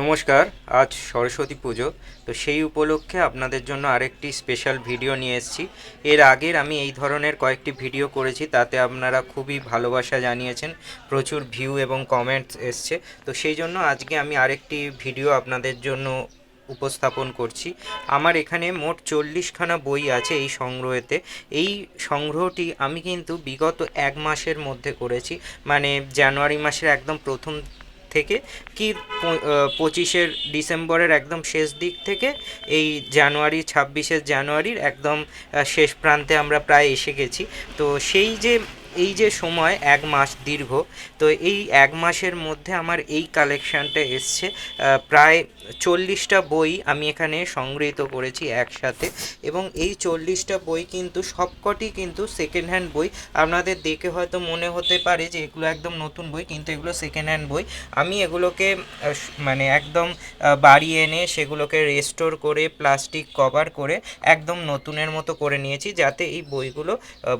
নমস্কার, আজ সরস্বতী পুজো, তো সেই উপলক্ষে আপনাদের জন্য আরেকটি স্পেশাল ভিডিও নিয়ে এসেছি। এর আগের আমি এই ধরনের কয়েকটি ভিডিও করেছি, তাতে আপনারা খুবই ভালোবাসা জানিয়েছেন, প্রচুর ভিউ এবং কমেন্টস এসছে। তো সেই জন্য আজকে আমি আরেকটি ভিডিও আপনাদের জন্য উপস্থাপন করছি। আমার এখানে মোট চল্লিশখানা বই আছে এই সংগ্রহেতে। এই সংগ্রহটি আমি কিন্তু বিগত এক মাসের মধ্যে করেছি। মানে জানুয়ারি মাসের একদম প্রথম থেকে কি পঁচিশের ডিসেম্বরের একদম শেষ দিক থেকে এই জানুয়ারি ছাব্বিশে জানুয়ারির একদম শেষ প্রান্তে আমরা প্রায় এসে গেছি। তো সেই যে এই যে সময়, এক মাস দীর্ঘ, তো এই এক মাসের মধ্যে আমার এই কালেকশানটা এসছে। প্রায় চল্লিশটা বই আমি এখানে সংগৃহীত করেছি একসাথে এবং এই চল্লিশটা বই কিন্তু সবকটি কিন্তু সেকেন্ড হ্যান্ড বই। আপনাদের দেখে হয়তো মনে হতে পারে যে এগুলো একদম নতুন বই, কিন্তু এগুলো সেকেন্ড হ্যান্ড বই। আমি এগুলোকে মানে একদম বাড়ি এনে সেগুলোকে রেস্টোর করে প্লাস্টিক কভার করে একদম নতুনের মতো করে নিয়েছি, যাতে এই বইগুলো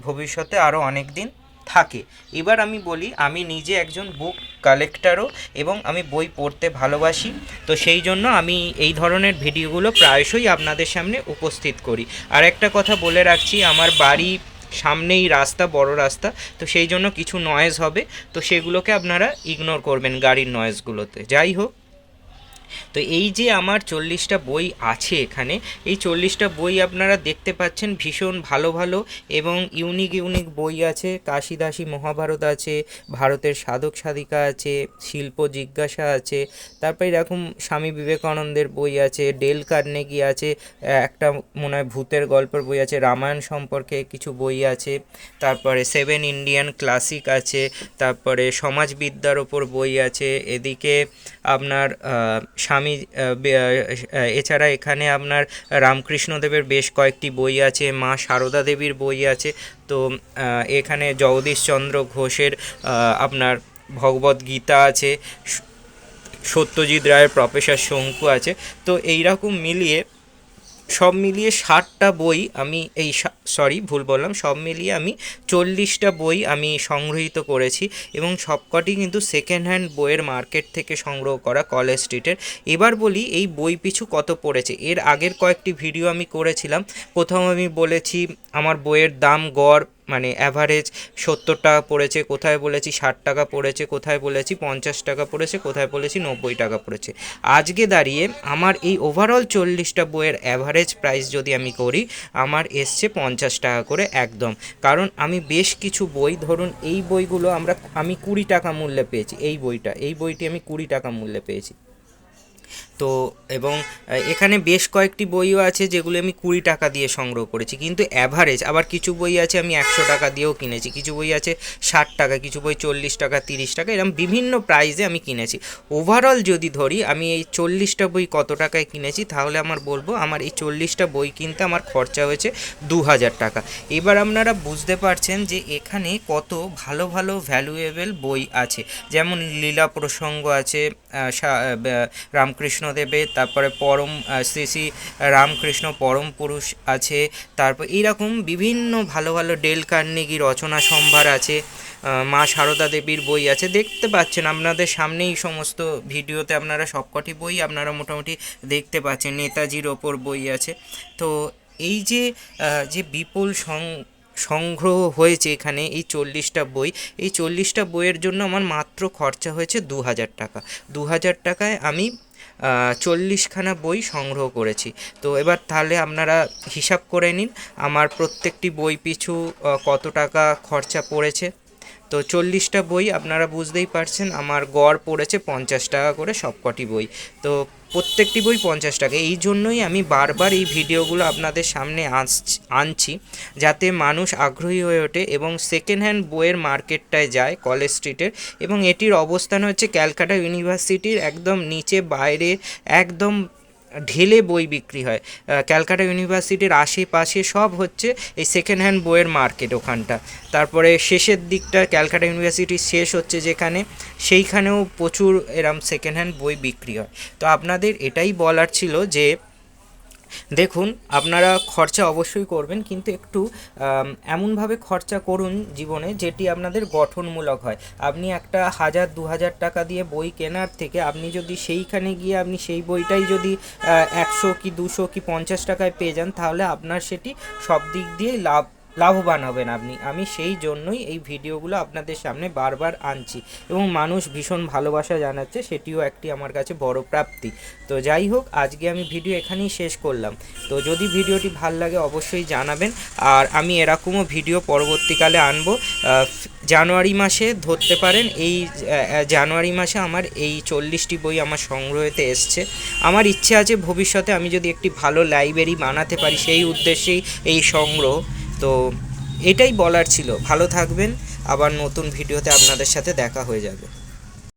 ভবিষ্যতে আরও অনেক দিন থাকে। এবার আমি বলি, আমি নিজে একজন বুক কালেক্টরও এবং আমি বই পড়তে ভালোবাসি। তো সেই জন্য আমি এই ধরনের ভিডিওগুলো প্রায়শই আপনাদের সামনে উপস্থিত করি। আর একটা কথা বলে রাখছি, আমার বাড়ি সামনেই রাস্তা, বড় রাস্তা। তো সেই জন্য কিছু নয়েজ হবে। তো সেগুলোকে আপনারা ইগনোর করবেন গাড়ির নয়েজগুলোতে যাই হোক। তো এই যে আমার চল্লিশটা বই আছে এখানে, এই চল্লিশটা বই আপনারা দেখতে পাচ্ছেন ভীষণ ভালো ভালো এবং ইউনিক ইউনিক বই আছে। কাশিদাসী মহাভারত আছে, ভারতের সাধক সাধিকা আছে, শিল্প জিজ্ঞাসা আছে, তারপরে এরকম স্বামী বিবেকানন্দের বই আছে, ডেল কার্নেগি আছে, একটা মনে হয় ভূতের গল্পের বই আছে, রামায়ণ সম্পর্কে কিছু বই আছে, তারপরে সেভেন ইন্ডিয়ান ক্লাসিক আছে, তারপরে সমাজবিদ্যার ওপর বই আছে, এদিকে আপনার স্বামী এছাড়া এখানে আপনার রামকৃষ্ণদেবের বেশ কয়েকটি বই আছে, মা সারদা দেবীর বই আছে। তো এখানে জগদীশচন্দ্র ঘোষের আপনার ভগবত গীতা আছে সত্যজিৎ রায়ের প্রফেসর শঙ্কু আছে। তো, এইরকম মিলিয়ে সব মিলিয়ে ষাটটা বই আমি এই সরি ভুল বললাম, সব মিলিয়ে আমি চল্লিশটা বই আমি সংগৃহীত করেছি এবং সবকটি কিন্তু সেকেন্ড হ্যান্ড বইয়ের মার্কেট থেকে সংগ্রহ করা কলেজ স্ট্রিটের এবার বলি এই বই পিছু কত পড়েছে। এর আগের কয়েকটি ভিডিও আমি করেছিলাম। প্রথম আমি বলেছি আমার বইয়ের দাম, গড় মানে অ্যাভারেজ সত্তর টাকা পড়েছে, কোথায় বলেছি ষাট টাকা পড়েছে, কোথায় বলেছি পঞ্চাশ টাকা পড়েছে, কোথায় বলেছি নব্বই টাকা পড়েছে। আজকে দাঁড়িয়ে আমার এই ওভারঅল চল্লিশটা বইয়ের অ্যাভারেজ প্রাইস যদি আমি করি, আমার এসছে পঞ্চাশ টাকা করে একদম। কারণ আমি বেশ কিছু বই, ধরুন এই বইগুলো আমরা, আমি কুড়ি টাকা মূল্যে পেয়েছি, এই বইটা, এই বইটি আমি কুড়ি টাকা মূল্যে পেয়েছি। তো, এবং এখানে বেশ কয়েকটি বইও আছে যেগুলো আমি কুড়ি টাকা দিয়ে সংগ্রহ করেছি, কিন্তু অ্যাভারেজ আবার কিছু বই আছে আমি একশো টাকা দিয়েও কিনেছি, কিছু বই আছে ষাট টাকা, কিছু বই চল্লিশ টাকা, তিরিশ টাকা এরকম বিভিন্ন প্রাইসে আমি কিনেছি। ওভারঅল যদি ধরি, আমি এই চল্লিশটা বই কত টাকায় কিনেছি, তাহলে আমার বলব আমার এই চল্লিশটা বই কিনতে আমার খরচা হয়েছে দু হাজার টাকা। এবার আপনারা বুঝতে পারছেন যে এখানে কত ভালো ভালো ভ্যালুয়েবল বই আছে, যেমন লীলা প্রসঙ্গ আছে ব- রামকৃষ্ণদেবের তারপরে পরম শ্রী শ্রী রামকৃষ্ণ পরম পুরুষ আছে, তারপর এইরকম বিভিন্ন ভালো ভালো ডেল কার্নেগি রচনা সম্ভার আছে মা সারদা দেবীর বই আছে, দেখতে পাচ্ছেন আপনাদের সামনেই সমস্ত ভিডিওতে আপনারা সবকটি বই আপনারা মোটামুটি দেখতে পাচ্ছেন, নেতাজির ওপর বই আছে, তো এই যে যে বিপুল সং সংগ্রহ হয়েছে এখানে এই চল্লিশটা বই। এই চল্লিশটা বইয়ের জন্য আমার মাত্র খরচা হয়েছে দু হাজার টাকা। দু হাজার টাকায় আমি চল্লিশখানা বই সংগ্রহ করেছি। তো এবার তাহলে আপনারা হিসাব করে নিন, আমার প্রত্যেকটি বই পিছু কত টাকা খরচা পড়েছে। তো চল্লিশটা বই আপনারা বুঝতেই পারছেন, আমার গড় পড়েছে পঞ্চাশ টাকা করে সবকটি বই। তো প্রত্যেকটি বই পঞ্চাশ টাকা। এই জন্যই আমি বারবার এই ভিডিওগুলো আপনাদের সামনে আনছি যাতে মানুষ আগ্রহী হয়ে ওঠে এবং সেকেন্ড হ্যান্ড বইয়ের মার্কেটটায় যায়, কলেজ স্ট্রিটের, এবং এটির অবস্থান হচ্ছে ক্যালকাটা ইউনিভার্সিটির একদম নিচে বাইরে একদম ঢেলে বই বিক্রি হয়। ক্যালকাটা ইউনিভার্সিটির আশেপাশে সব হচ্ছে এই সেকেন্ড হ্যান্ড বইয়ের মার্কেট ওখানটা। তারপরে শেষের দিকটা ক্যালকাটা ইউনিভার্সিটি শেষ হচ্ছে যেখানে, সেইখানেও প্রচুর এরম সেকেন্ড হ্যান্ড বই বিক্রি হয়। তো আপনাদের এটাই বলার ছিল যে দেখুন, আপনারা খরচা অবশ্যই করবেন, কিন্তু একটু এমনভাবে খরচা করুন জীবনে যেটি আপনাদের গঠনমূলক হয়। আপনি একটা হাজার, দু হাজার টাকা দিয়ে বই কেনার থেকে আপনি যদি সেইখানে গিয়ে আপনি সেই বইটাই যদি একশো কি দুশো কি পঞ্চাশ টাকায় পেয়ে যান, তাহলে আপনার সেটি সব দিক দিয়েই লাভ লাভবান হবেন আপনি। আমি সেই জন্যই এই ভিডিওগুলো আপনাদের সামনে বারবার আনছি এবং মানুষ ভীষণ ভালোবাসা জানাচ্ছে, সেটিও একটি আমার কাছে বড় প্রাপ্তি। তো যাই হোক, আজকে আমি ভিডিও এখানেই শেষ করলাম। তো যদি ভিডিওটি ভালো লাগে অবশ্যই জানাবেন। আর আমি এরকমও ভিডিও পরবর্তীকালে আনব। জানুয়ারি মাসে ধরতে পারেন, এই জানুয়ারি মাসে আমার এই চল্লিশটি বই আমার সংগ্রহেতে এসছে। আমার ইচ্ছে আছে ভবিষ্যতে আমি যদি একটি ভালো লাইব্রেরি বানাতে পারি, সেই উদ্দেশ্যেই এই সংগ্রহ। তো এটাই বলার ছিল। ভালো থাকবেন। আবার নতুন ভিডিওতে আপনাদের সাথে দেখা হয়ে যাবে।